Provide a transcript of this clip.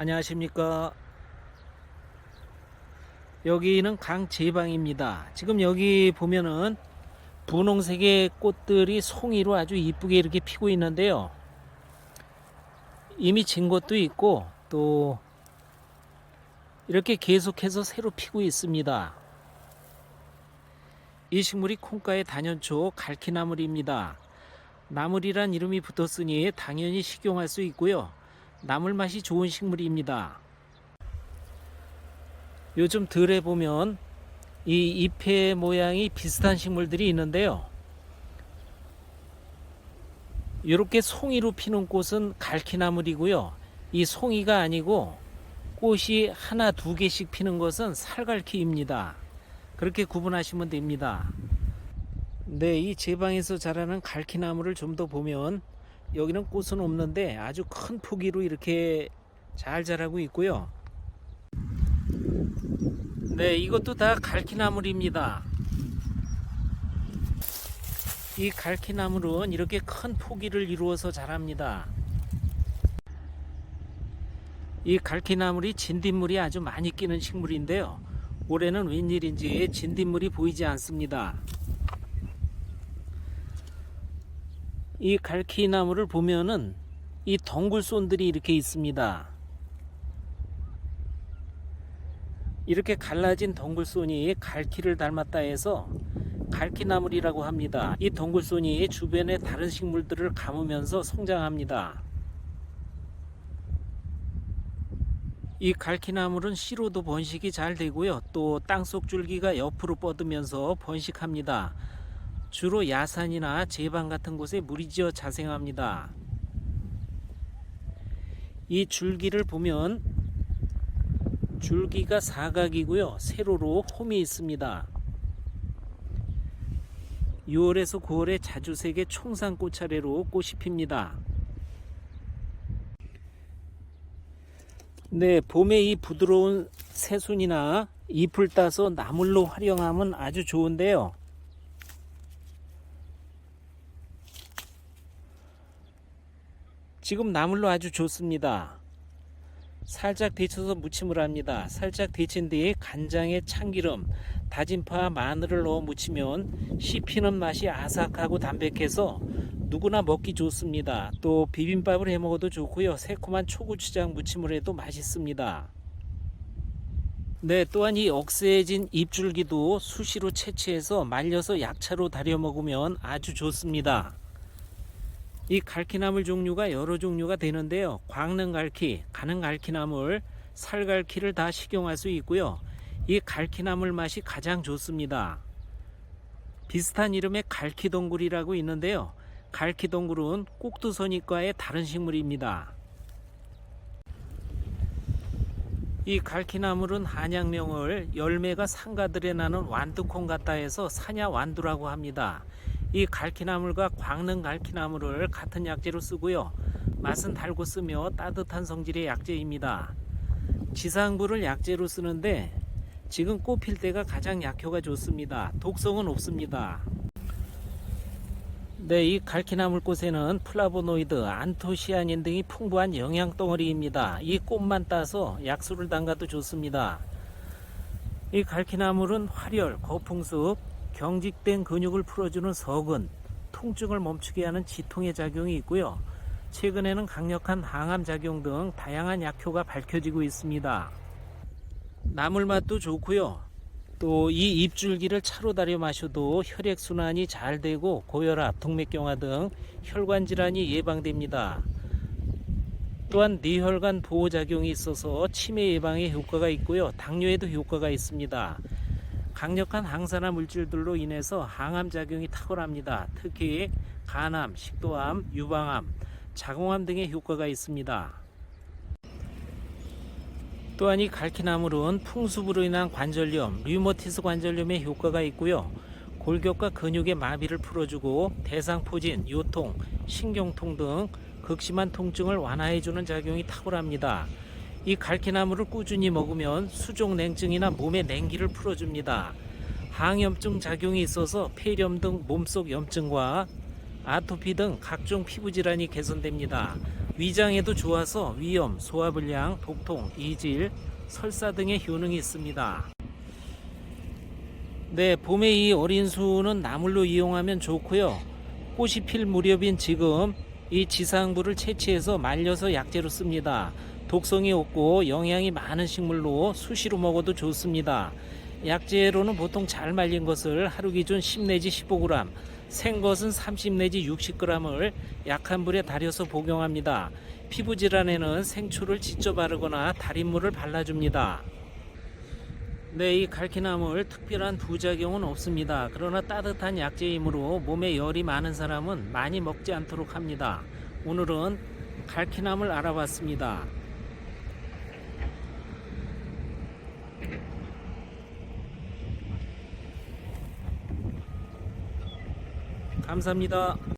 안녕하십니까. 여기는 강제방입니다. 지금 여기 보면은 분홍색의 꽃들이 송이로 아주 이쁘게 이렇게 피고 있는데요. 이미 진 것도 있고 또 이렇게 계속해서 새로 피고 있습니다. 이 식물이 콩가의 단연초 갈키나물입니다. 나물이란 이름이 붙었으니 당연히 식용할 수 있고요. 나물 맛이 좋은 식물입니다. 요즘 들에 보면 이 잎의 모양이 비슷한 식물들이 있는데요. 이렇게 송이로 피는 꽃은 갈키나물이고요. 이 송이가 아니고 꽃이 하나 두 개씩 피는 것은 살갈키입니다. 그렇게 구분하시면 됩니다. 네, 이 제 방에서 자라는 갈키나무를 좀 더 보면 여기는 꽃은 없는데 아주 큰 포기로 이렇게 잘 자라고 있고요. 네, 이것도 다 갈키나물입니다. 이 갈키나물은 이렇게 큰 포기를 이루어서 자랍니다. 이 갈키나물이 진딧물이 아주 많이 끼는 식물인데요. 올해는 웬일인지 진딧물이 보이지 않습니다. 이 갈키나무를 보면은 이 덩굴손들이 이렇게 있습니다. 이렇게 갈라진 덩굴손이 갈키를 닮았다 해서 갈키나물이라고 합니다. 이 덩굴손이 주변의 다른 식물들을 감으면서 성장합니다. 이 갈키나물은 씨로도 번식이 잘 되고요. 또 땅속 줄기가 옆으로 뻗으면서 번식합니다. 주로 야산이나 제방 같은 곳에 무리지어 자생합니다. 이 줄기를 보면 줄기가 사각이고요. 세로로 홈이 있습니다. 6월에서 9월에 자주색의 총상꽃 차례로 꽃이 핍니다. 네, 봄에 이 부드러운 새순이나 잎을 따서 나물로 활용하면 아주 좋은데요. 지금 나물로 아주 좋습니다. 살짝 데쳐서 무침을 합니다. 살짝 데친 뒤에 간장에 참기름, 다진 파, 마늘을 넣어 무치면 씹히는 맛이 아삭하고 담백해서 누구나 먹기 좋습니다. 또 비빔밥을 해 먹어도 좋고요. 새콤한 초고추장 무침을 해도 맛있습니다. 네, 또한 이 억세진 잎줄기도 수시로 채취해서 말려서 약차로 달여 먹으면 아주 좋습니다. 이 갈키나물 종류가 여러 종류가 되는데요. 광릉갈키, 가는갈키나물, 살갈키를 다 식용할 수 있고요. 이 갈키나물 맛이 가장 좋습니다. 비슷한 이름의 갈키동굴이라고 있는데요. 갈키동굴은 꼭두선이과의 다른 식물입니다. 이 갈키나물은 한약명을 열매가 상가들에 나는 완두콩 같다 해서 사냐 완두라고 합니다. 이 갈키나물과 광릉 갈키나물을 같은 약재로 쓰고요. 맛은 달고 쓰며 따뜻한 성질의 약재입니다. 지상부를 약재로 쓰는데 지금 꽃필 때가 가장 약효가 좋습니다. 독성은 없습니다. 네, 이 갈키나물 꽃에는 플라보노이드, 안토시아닌 등이 풍부한 영양 덩어리입니다. 이 꽃만 따서 약수를 담가도 좋습니다. 이 갈키나물은 활혈, 거풍습, 경직된 근육을 풀어주는 서근, 통증을 멈추게 하는 지통의 작용이 있고요. 최근에는 강력한 항암 작용 등 다양한 약효가 밝혀지고 있습니다. 나물 맛도 좋고요. 또 이 잎줄기를 차로 달여 마셔도 혈액 순환이 잘 되고 고혈압, 동맥경화 등 혈관 질환이 예방됩니다. 또한 뇌혈관 보호 작용이 있어서 치매 예방에 효과가 있고요. 당뇨에도 효과가 있습니다. 강력한 항산화 물질들로 인해서 항암 작용이 탁월합니다. 특히 간암, 식도암, 유방암, 자궁암 등의 효과가 있습니다. 또한 이 갈키나물은 풍습으로 인한 관절염, 류머티스 관절염에 효과가 있고요. 골격과 근육의 마비를 풀어주고 대상포진, 요통, 신경통 등 극심한 통증을 완화해주는 작용이 탁월합니다. 이 갈키나물을 꾸준히 먹으면 수족 냉증이나 몸의 냉기를 풀어줍니다. 항염증 작용이 있어서 폐렴 등 몸속 염증과 아토피 등 각종 피부 질환이 개선됩니다. 위장에도 좋아서 위염, 소화불량, 복통, 이질, 설사 등의 효능이 있습니다. 네, 봄에 이 어린 수는 나물로 이용하면 좋고요. 꽃이 필 무렵인 지금 이 지상부를 채취해서 말려서 약재로 씁니다. 독성이 없고 영양이 많은 식물로 수시로 먹어도 좋습니다. 약재로는 보통 잘 말린 것을 하루 기준 10 내지 15g, 생 것은 30 내지 60g을 약한 불에 달여서 복용합니다. 피부 질환에는 생초를 직접 바르거나 달인물을 발라줍니다. 네, 이 갈퀴나물 특별한 부작용은 없습니다. 그러나 따뜻한 약재이므로 몸에 열이 많은 사람은 많이 먹지 않도록 합니다. 오늘은 갈퀴나물 알아봤습니다. 감사합니다.